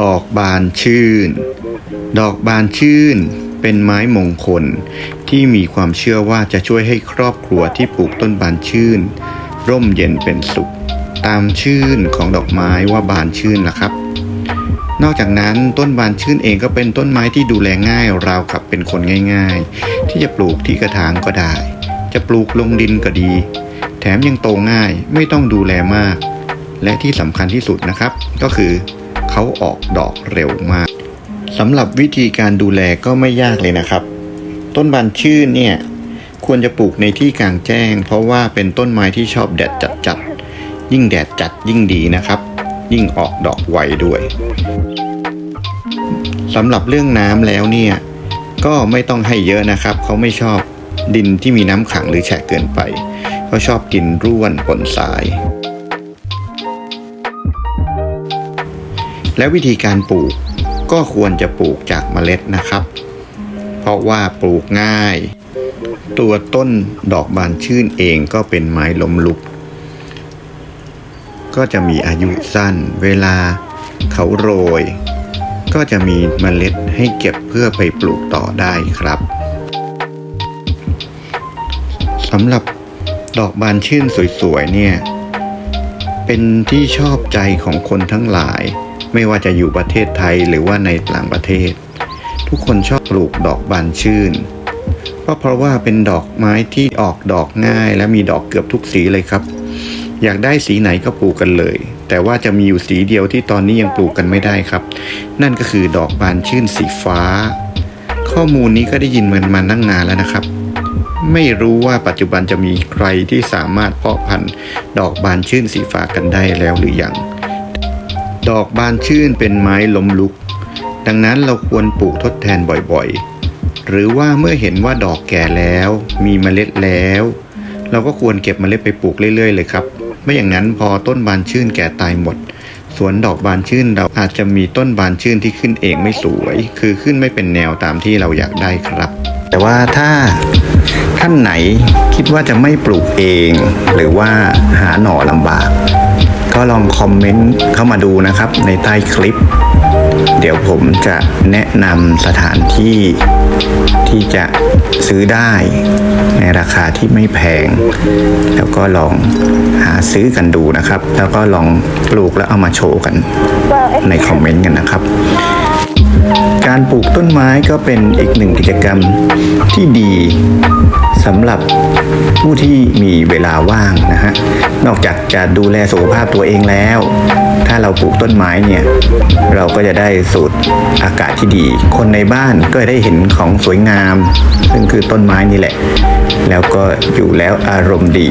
ดอกบานชื่น ดอกบานชื่น เป็นไม้มงคล ที่มีความเชื่อว่าจะช่วยให้ครอบครัวที่ปลูกต้นบานชื่น ร่มเย็นเป็นสุข ตามชื่นของดอกไม้ว่าบานชื่นล่ะครับ นอกจากนั้นต้นบานชื่นเองก็เป็นต้นไม้ที่ดูแลง่ายราวกับเป็นคนง่าย ๆ ที่จะปลูกที่กระถางก็ได้ จะปลูกลงดินก็ดี แถมยังโตง่ายไม่ต้องดูแลมาก และที่สำคัญที่สุดนะครับ ก็คือ เขาออกดอกเร็วมากสำหรับวิธีการดูแลก็ไม่ยากเลยนะครับ ต้นบานชื่นเนี่ยควรจะปลูกในที่กลางแจ้ง เพราะว่าเป็นต้นไม้ที่ชอบแดดจัดๆยิ่งแดดจัดยิ่งดีนะครับ ยิ่งออกดอกไวด้วยสำหรับเรื่องน้ำแล้วเนี่ยก็ไม่ต้องให้เยอะนะครับ เขาไม่ชอบดินที่มีน้ำขังหรือแฉะเกินไป เขาชอบดินร่วนปนทราย และวิธีการปลูกก็ควรจะปลูกจากเมล็ดนะครับ เพราะว่าปลูกง่าย ตัวต้นดอกบานชื่นเองก็เป็นไม้ล้มลุก ก็จะมีอายุสั้น เวลาเขาโรย ก็จะมีเมล็ดให้เก็บเพื่อไปปลูกต่อได้ครับสำหรับดอกบานชื่นสวยๆเนี่ย เป็นที่ชอบใจของคนทั้งหลาย ไม่ว่าจะอยู่ประเทศไทยหรือว่าในต่างประเทศ ทุกคนชอบปลูกดอกบานชื่น ก็เพราะว่าเป็นดอกไม้ที่ออกดอกง่าย และมีดอกเกือบทุกสีเลยครับ อยากได้สีไหนก็ปลูกกันเลย แต่ว่าจะมีอยู่สีเดียวที่ตอนนี้ยังปลูกกันไม่ได้ครับ นั่นก็คือดอกบานชื่นสีฟ้า ข้อมูลนี้ก็ได้ยินมันมาตั้งนานแล้วนะครับไม่รู้ว่าปัจจุบันจะมีใครที่สามารถเพาะพันธุ์ดอกบานชื่นสีฟ้ากันได้แล้วหรือยัง ดอกบานชื่นเป็นไม้ล้มลุก ดังนั้นเราควรปลูกทดแทนบ่อยๆ หรือว่าเมื่อเห็นว่าดอกแก่แล้ว มีเมล็ดแล้ว เราก็ควรเก็บเมล็ดไปปลูกเรื่อยๆ เลยครับไม่อย่างนั้นพอต้นบานชื่นแก่ตายหมดสวนดอกบานชื่นเราอาจจะมีต้นบานชื่นที่ขึ้นเองไม่สวย คือขึ้นไม่เป็นแนวตามที่เราอยากได้ครับ แต่ว่าถ้าท่านไหนคิดว่าจะไม่ปลูกเอง หรือว่าหาหน่อลำบาก ลองคอมเมนต์เข้ามาดูนะครับ ในใต้คลิป เดี๋ยวผมจะแนะนำสถานที่ที่จะซื้อได้ในราคาที่ไม่แพง แล้วก็ลองหาซื้อกันดูนะครับ แล้วก็ลองปลูกแล้วเอามาโชว์กันในคอมเมนต์กันนะครับ การปลูกต้นไม้ก็เป็นอีกหนึ่งกิจกรรมที่ดีสำหรับผู้ที่มีเวลาว่างนะฮะ นอกจากจะดูแลสุขภาพตัวเองแล้ว ถ้าเราปลูกต้นไม้เนี่ย เราก็จะได้สูดอากาศที่ดี คนในบ้านก็ได้เห็นของสวยงาม ซึ่งคือต้นไม้นี่แหละ แล้วก็อยู่แล้วอารมณ์ดี